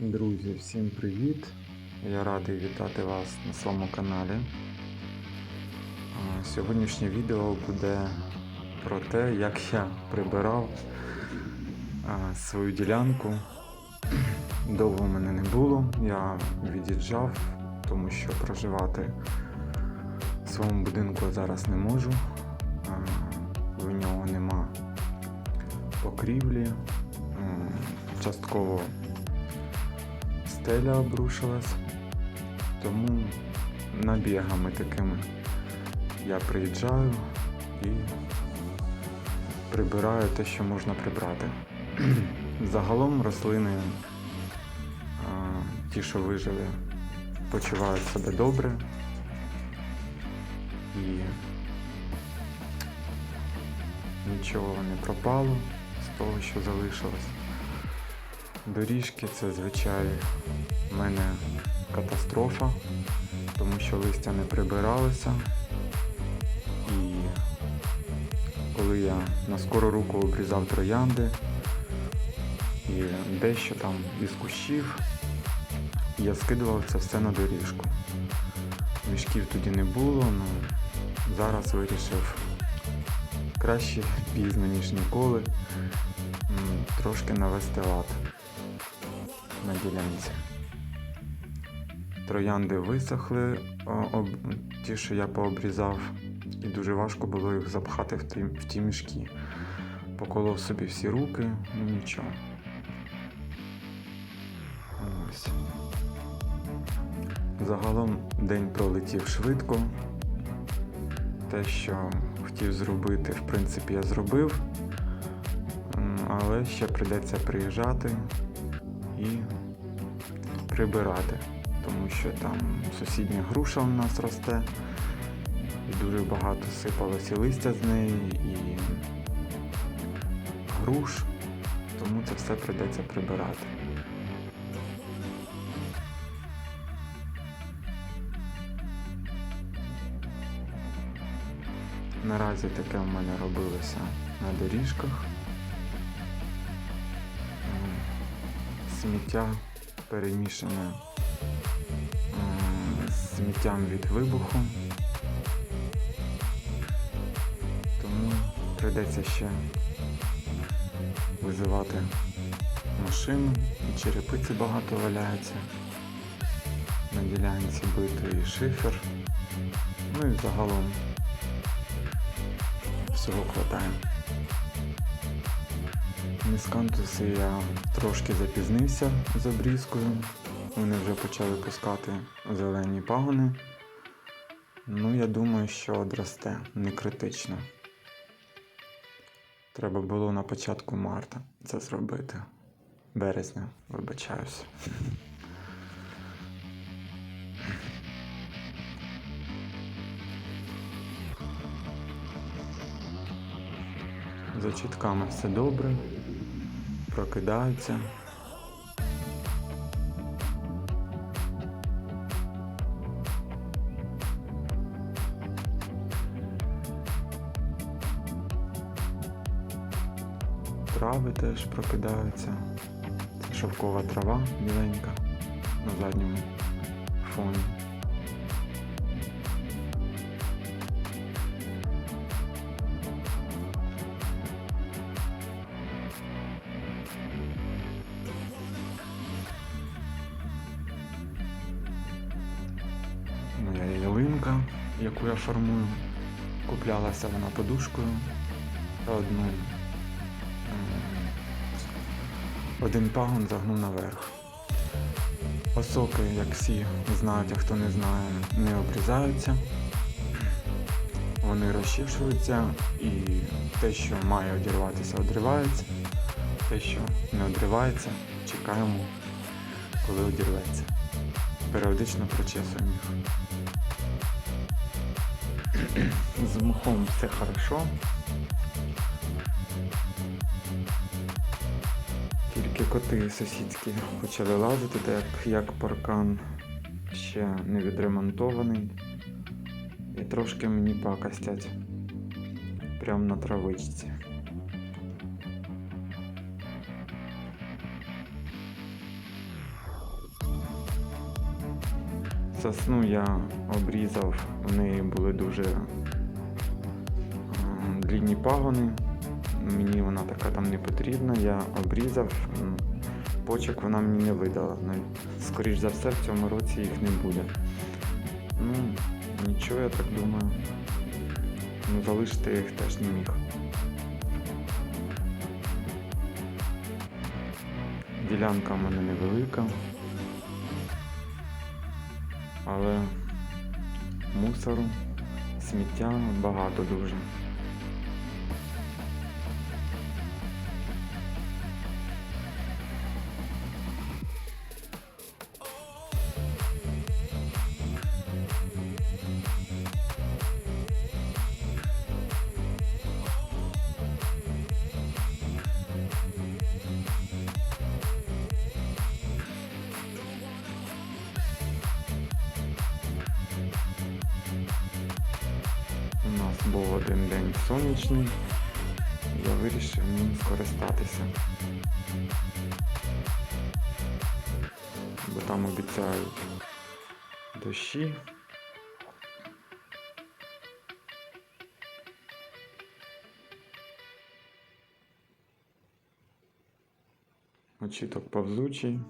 Друзі, всім привіт! Я радий вітати вас на своєму каналі. Сьогоднішнє відео буде про те, як я прибирав свою ділянку. Довго мене не було, я від'їжджав, тому що проживати в своєму будинку зараз не можу. В нього нема покрівлі, частково стеля обрушилась, тому набігами такими я приїжджаю і прибираю те, що можна прибрати. Загалом рослини, ті, що вижили, почувають себе добре і нічого не пропало з того, що залишилось. Доріжки це звичайно в мене катастрофа, тому що листя не прибиралося. І коли я на скору руку обрізав троянди і дещо там із кущів, я скидував це все на доріжку. Мішків тоді не було, але зараз вирішив краще пізно, ніж ніколи, трошки навести лад на ділянці. Троянди висохли, об- ті, що я пообрізав, і дуже важко було їх запхати в ті, в ті мішки. Поколов собі всі руки, ну нічого. Загалом день пролетів швидко. Те, що хотів зробити, в принципі, я зробив. Але ще прийдеться приїжджати і прибирати, тому що там сусідня груша у нас росте, і дуже багато сипалося листя з неї і груш, тому це все прийдеться прибирати. Наразі таке в мене робилося на доріжках. Сміття перемішане сміттям від вибуху. Тому прийдеться ще визивати машину, і черепиці багато валяється. На ділянці битий шифер. Ну і загалом всього хватає. Міскантуси я трошки запізнився з обрізкою. Вони вже почали пускати зелені пагони. Ну, я думаю, що одросте не критично. Треба було на початку марта це зробити. Березня, вибачаюсь. За чітками все добре, прокидаються. Трави теж прокидаються. Це шовкова трава біленька на задньому фоні. Ялинка, яку я формую, куплялася вона подушкою та одну. Один пагон загнув наверх. Осоки, як всі знають, а хто не знає, не обрізаються. Вони розчішуються і те, що має одірватися, одривається. Те, що не одривається, чекаємо, коли одірветься. Періодично прочесуємо їх. З мхом все хорошо. Тільки коти сусідські почали лазити, так як паркан ще не відремонтований. І трошки мені пакостять прямо на травичці. Сосну я обрізав, у неї були дуже длінні пагони. Мені вона така там не потрібна. Я обрізав, почок вона мені не видала. Навіть, Скоріш за все, в цьому році їх не буде. Ну, нічого, я так думаю. Ну, залишити їх теж не міг. Ділянка в мене невелика. Але мусору, сміття багато дуже. Був один день сонячний, я вирішив ним скористатися. Бо там обіцяють дощі. Очіток повзучий.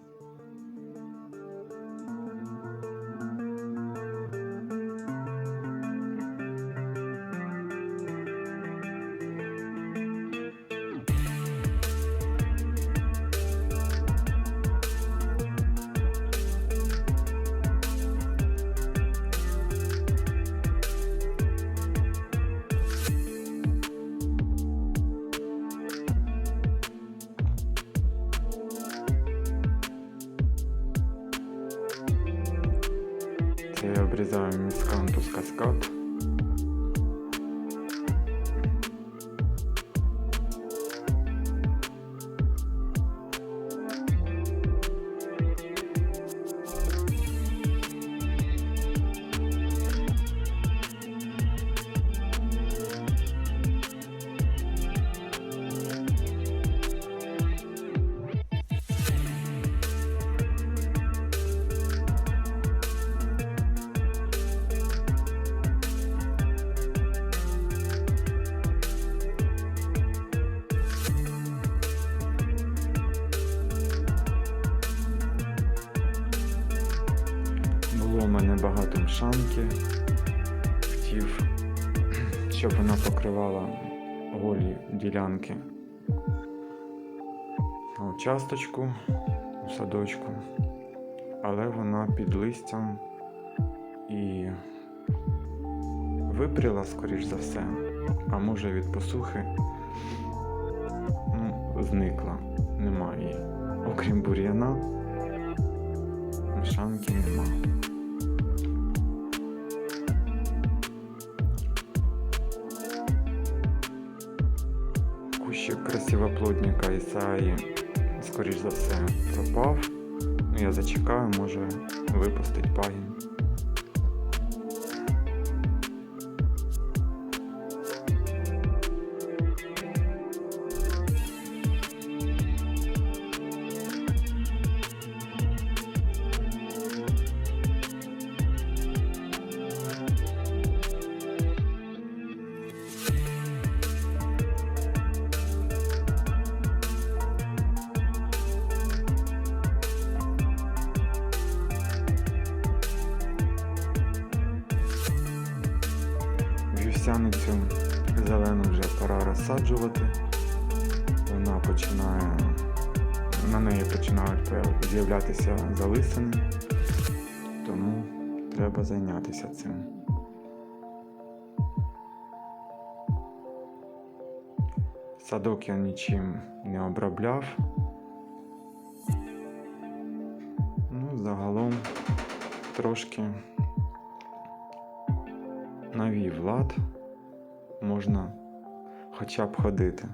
Я обрізаю міскантус каскад. Було в мене багато мшанки. Хотів, щоб вона покривала голі ділянки. Участочку у садочку. Але вона під листям і випріла, скоріш за все, а може від посухи ну, зникла. Немає. Окрім бур'яна, мшанки нема. Кущик красивоплодника Ісаї, скоріш за все, пропав. Ну, я зачекаю, може випустить пагін. Вівсяницю зелену вже пора розсаджувати. Вона починає, на неї починають з'являтися залисини, тому треба зайнятися цим. Садок я нічим не обробляв. Ну, загалом трошки навів лад, можна хоча б ходити.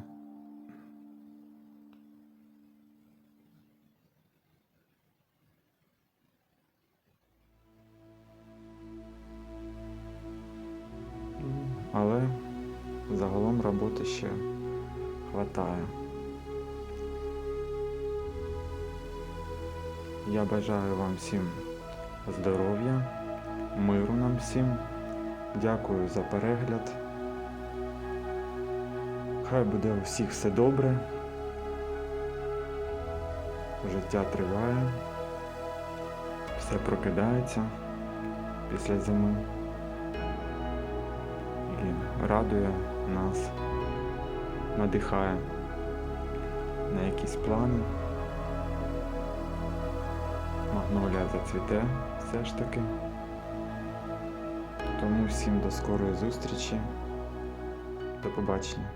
Але загалом роботи ще хватає. Я бажаю вам всім здоров'я, миру нам всім. Дякую за перегляд. Хай буде у всіх все добре. Життя триває. Все прокидається після зими. І радує нас, надихає на якісь плани. Магнолія зацвіте все ж таки. Тому всім до скорої зустрічі. До побачення.